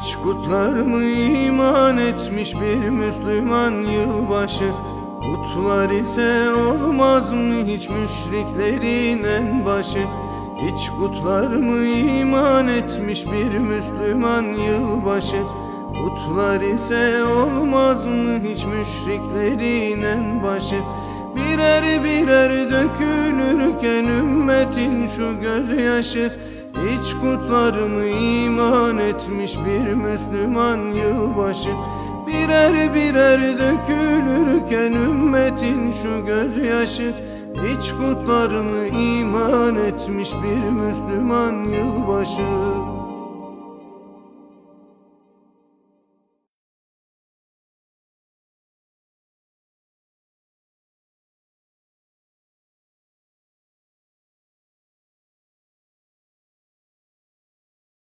Hiç kutlar mı iman etmiş bir Müslüman yılbaşı? Kutlar ise olmaz mı hiç müşriklerin en başı? Hiç kutlar mı iman etmiş bir Müslüman yılbaşı? Kutlar ise olmaz mı hiç müşriklerin en başı? Birer birer dökülürken ümmetin şu gözyaşı Hiç kutlar mı iman etmiş bir Müslüman yılbaşı. Birer birer dökülürken ümmetin şu gözyaşı. Hiç kutlar mı iman etmiş bir Müslüman yılbaşı